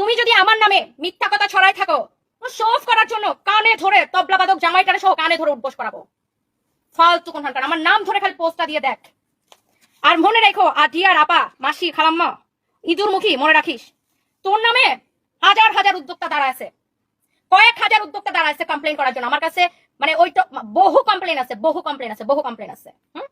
তুমি যদি আমার নামে মিথ্যা কথা ছড়াই থাকো শোফ করার জন্য কানে ধরে তবলা বাদক জামাইটারে সহ কানে ধরে উঠবোস করাবো। ফালতু কোন আমার নাম ধরে খালি পোস্টটা দিয়ে দেখ। আর মনে রেখো আটিয়ার আপা, মাসি, খালাম্মা ইঁদুর মুখী মনে রাখিস, তোর নামে হাজার হাজার উদ্যোক্তা দাঁড়া আছে। কয়েক হাজার উদ্যোক্তা দাঁড়া আছে কমপ্লেন করার জন্য। আমার কাছে মানে ওই বহু কমপ্লেন আছে, বহু কমপ্লেন আছে, বহু কমপ্লেন আছে। হুম?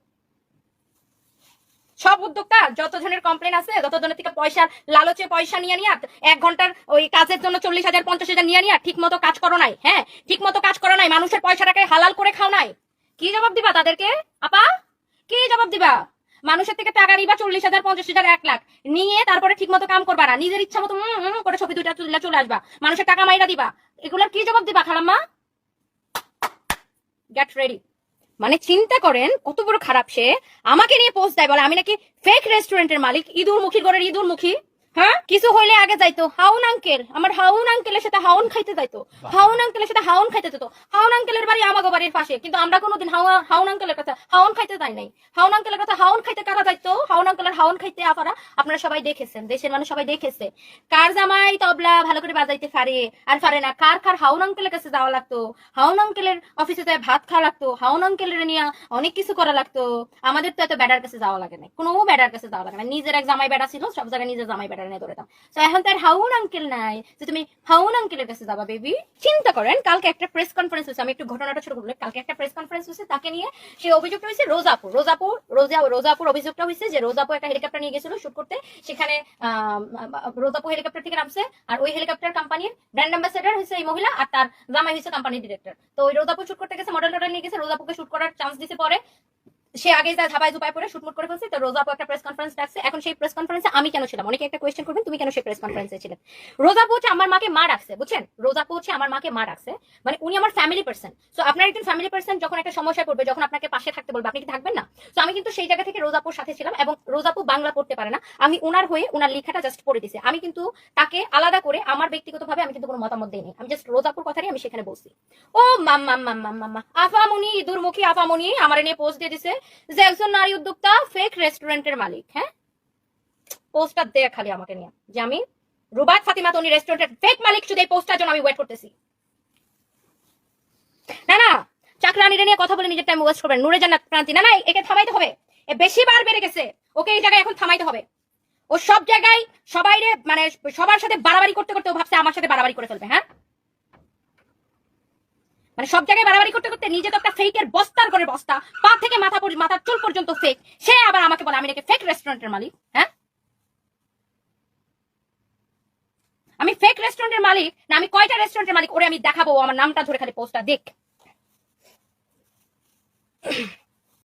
সব উদ্যোক্তা যত জনের কমপ্লেন আছে যত জনের থেকে পয়সা, লালচে পয়সা নিয়ে নিয়ে এক ঘণ্টার ওই কাজের জন্য চল্লিশ হাজার, পঞ্চাশ হাজার নিয়ে নিয়ে ঠিক মতো কাজ করো নাই হ্যাঁ? ঠিক মতো কাজ করো নাই, মানুষের পয়সাটাকে হালাল করে খাও নাই। কি জবাব দিবা তাদেরকে? আপা, কি জবাব দিবা? মানুষের থেকে টাকা নিবা চল্লিশ হাজার, পঞ্চাশ হাজার, এক লাখ। নিয়ে তারপরে ঠিক মতো কাম করবা না। নিজের ইচ্ছা মতো করে ছবি দুইটা তুলে চলে আসবা। মানুষের টাকা মাইরা দিবা। এগুলোর কি জবাব দিবা, খালাম্মা? গেট রেডি মানে চিন্তা করেন কত বড় খারাপ সে। আমাকে নিয়ে পোস্ট দেয় বলে আমি নাকি ফেক রেস্টুরেন্টের মালিক ইঁদুর মুখী ঘরের ইঁদুর মুখী। হ্যাঁ? কিছু হইলে আগে যাইতো। হাউন আঙ্কেল আমার হাউন আঙ্কেলের সাথে হাউন খাইতে যাইতো। হাউন আঙ্কেলের সাথে হাউন খাইতে যেত। হাউন আঙ্কেলের বাড়ি আমাগো বাড়ির পাশে। কিন্তু আমরা কোনোদিন হাউন হাউন আঙ্কেলের কথা হাউন খাইতে যাই নাই। হাউন আঙ্কেলের কথা হাউন খাইতে কারা যাইতো? আঙ্কেলের হাউন খাইতে আপনারা আপনারা সবাই দেখেছেন, দেশের মানুষ সবাই দেখেছে। কার জামাই তবলা ভালো করে বাজাইতে পারে? আর পারে না, কার কার হাউন আঙ্কেলের কাছে যাওয়া লাগতো? হাউন আঙ্কেলের অফিসে যায় ভাত খাওয়া লাগতো, হাউন আঙ্কেলের নিয়ে অনেক কিছু করা লাগতো। আমাদের তো এত বেড়ার কাছে যাওয়া লাগে না, কোনো বেড়ার কাছে যাওয়া লাগে না। নিজের এক জামাই বেড়া ছিল, সব জায়গায় নিজের জামাই বেড়া নিয়ে ধরেতাম তো এখন তার হাউন আঙ্কেল নাই। যে তুমি হাউন আঙ্কেলের কাছে যাবা বেবি চিন্তা করেন, কালকে একটা প্রেস কনফারেন্স হয়েছে। আমি একটু ঘটনাটা ছোট করলে কালকে একটা প্রেস কনফারেন্স হয়েছে, তাকে নিয়ে সেই অভিযোগটা হয়েছে, রোজাপুর রোজাপুর, রোজা, রোজাপুর অভিযোগটা হয়েছে যে রোজাপুর একটা হেলিকপ্টার নিয়ে গেছিল শুট করতে। সেখানে আহ, রোজাপুর হেলিকপ্টার থেকে নামছে। আর ওই হেলিকপ্টার কোম্পানির ব্র্যান্ড অ্যাম্বাসেডার হয়েছে এই মহিলা আর তার জামাই হয়েছে কোম্পানির ডিরেক্টর তো ওই রোজাপুর শুট করতে গেছে মডেল টডেল নিয়ে গেছে রোজাপুরকে শুট করার চান্স দিতে পরে। সে আগে যা ধাপায় ধুপায় পরে শুটমুট করে ফেলছে। তো রোজাপু একটা প্রেস কনফারেন্স ডাকছে। এখন সেই প্রেস কনফারেন্সে আমি কেন ছিলাম? অনেকে একটা কোয়েশ্চেন করবেন, তুমি কেন সেই প্রেস কনফারেন্সে ছিলেন রোজাপু হচ্ছে আমার মাকে মা ডাকছে বুঝছেন? রোজাপু হচ্ছে আমার মাকে মা ডাকছে মানে উনি আমার ফ্যামিলি পার্সন সো আপনার একজন ফ্যামিলি পার্সন যখন একটা সমস্যা করবে যখন আপনাকে পাশে থাকতে বলবে, আপনি কি থাকবেন না? তো আমি কিন্তু সেই জায়গা থেকে রোজাপুর সাথে ছিলাম এবং রোজাপু বাংলা পড়তে পারে না। আমি ওনার হয়ে ওনার লেখাটা জাস্ট পড়ে দিছি আমি কিন্তু তাকে আলাদা করে আমার ব্যক্তিগতভাবে আমি কিন্তু কোনো মতামত দিইনি। আমি জাস্ট রোজাপুর কথাই আমি সেখানে বলছি। ও মাম মাম মাম মাম মাম আফামনি, দুর্মুখী আফামনি, আমার নিয়ে পোস্ট দিয়ে দিছে। যে একজন নারী উদ্যোক্তা ফেক রেস্টুরেন্টের মালিক হ্যাঁ? পোস্টটা দে খালি আমাকে নিয়ে। যে আমি রুবাত ফাতিমা তনি রেস্টুরেন্টের ফেক মালিক শুধু এই পোস্টটার জন্য আমি ওয়েট করতেছি। না না চাকরানিরে নিয়ে কথা বলে নিজের টাইম ওয়েস্ট করবেন। নুরে জান্নাত ক্রান্তি। না না একে থামাইতে হবে। এ বেশি বার বেড়ে গেছে। ওকে এই জায়গায় এখন থামাইতে হবে। ও সব জায়গায় সবাই মানে সবার সাথে বাড়াবাড়ি করতে করতে ও ভাবছে আমার সাথে বাড়াবাড়ি করে ফেলবে হ্যাঁ? মানে সব জায়গায় বাড়াবাড়ি করতে করতে নিজে তো একটা ফেকের বস্তার করে বস্তা, পা থেকে মাথা মাথার চুল পর্যন্ত ফেক সে আবার আমাকে বলে, আমি নাকি ফেক রেস্টুরেন্টের মালিক? হ্যাঁ? আমি ফেক রেস্টুরেন্টের মালিক না, আমি কয়টা রেস্টুরেন্টের মালিক? ওরে, আমি দেখাবো আমার নামটা ধরে খালি পোস্টটা দেখ।